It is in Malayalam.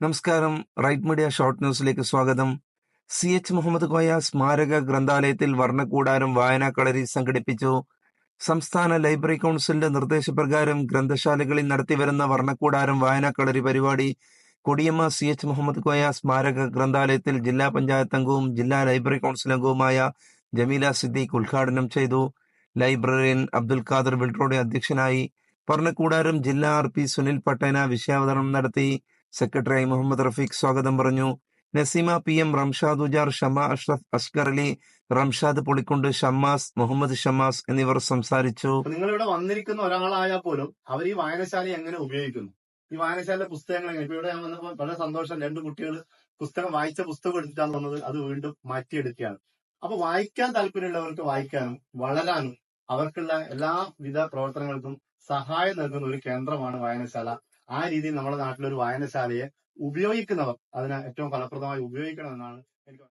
നമസ്കാരം. റൈറ്റ് മീഡിയ ഷോർട്ട് ന്യൂസിലേക്ക് സ്വാഗതം. സി എച്ച് മുഹമ്മദ് കോയ സ്മാരക ഗ്രന്ഥാലയത്തിൽ വർണക്കൂടാരം വായനാ കളരി സംഘടിപ്പിച്ചു. സംസ്ഥാന ലൈബ്രറി കൗൺസിലിന്റെ നിർദ്ദേശപ്രകാരം ഗ്രന്ഥശാലകളിൽ നടത്തിവരുന്ന വർണക്കൂടാരം വായനാ കളരി പരിപാടി കൊടിയമ്മ സി എച്ച് മുഹമ്മദ് കോയ സ്മാരക ഗ്രന്ഥാലയത്തിൽ ജില്ലാ പഞ്ചായത്ത് അംഗവും ജില്ലാ ലൈബ്രറി കൗൺസിൽ അംഗവുമായ ജമീല സിദ്ദീഖ് ഉദ്ഘാടനം ചെയ്തു. ലൈബ്രറിയൻ അബ്ദുൽ ഖാദർ വിൽട്രോയുടെ അധ്യക്ഷനായി വർണക്കൂടാരം ജില്ലാ ആർ പി സുനിൽ പട്ടേന വിഷയാവതരണം നടത്തി. സെക്രട്ടറി മുഹമ്മദ് റഫീഖ് സ്വാഗതം പറഞ്ഞു. നസീമ പി എം റംഷാദ് ഉജാർ ഷമ അഷ്റഫ് അസ്കർ അലി റംഷാദ് പൊളിക്കുണ്ട് ഷമ്മാസ് മുഹമ്മദ് ഷമാസ് എന്നിവർ സംസാരിച്ചു. നിങ്ങൾ ഇവിടെ വന്നിരിക്കുന്ന ഒരാളായാൽ പോലും അവർ ഈ വായനശാല എങ്ങനെ ഉപയോഗിക്കുന്നു? ഈ വായനശാല പുസ്തകങ്ങൾ എങ്ങനെ? ഇവിടെ ഞാൻ വന്നപ്പോൾ വളരെ സന്തോഷം. രണ്ട് കുട്ടികൾ പുസ്തകം വായിച്ച പുസ്തകം എടുത്തിട്ടാണ് വന്നത്. അത് വീണ്ടും മാറ്റിയെടുക്കുകയാണ്. അപ്പൊ വായിക്കാൻ താല്പര്യമുള്ളവർക്ക് വായിക്കാനും വളരാനും അവർക്കുള്ള എല്ലാവിധ പ്രവർത്തനങ്ങൾക്കും സഹായം നൽകുന്ന ഒരു കേന്ദ്രമാണ് വായനശാല. ആ രീതിയിൽ നമ്മുടെ നാട്ടിലൊരു വായനശാലയെ ഉപയോഗിക്കുന്നവർ അതിനെ ഏറ്റവും ഫലപ്രദമായി ഉപയോഗിക്കണമെന്നാണ് എനിക്ക്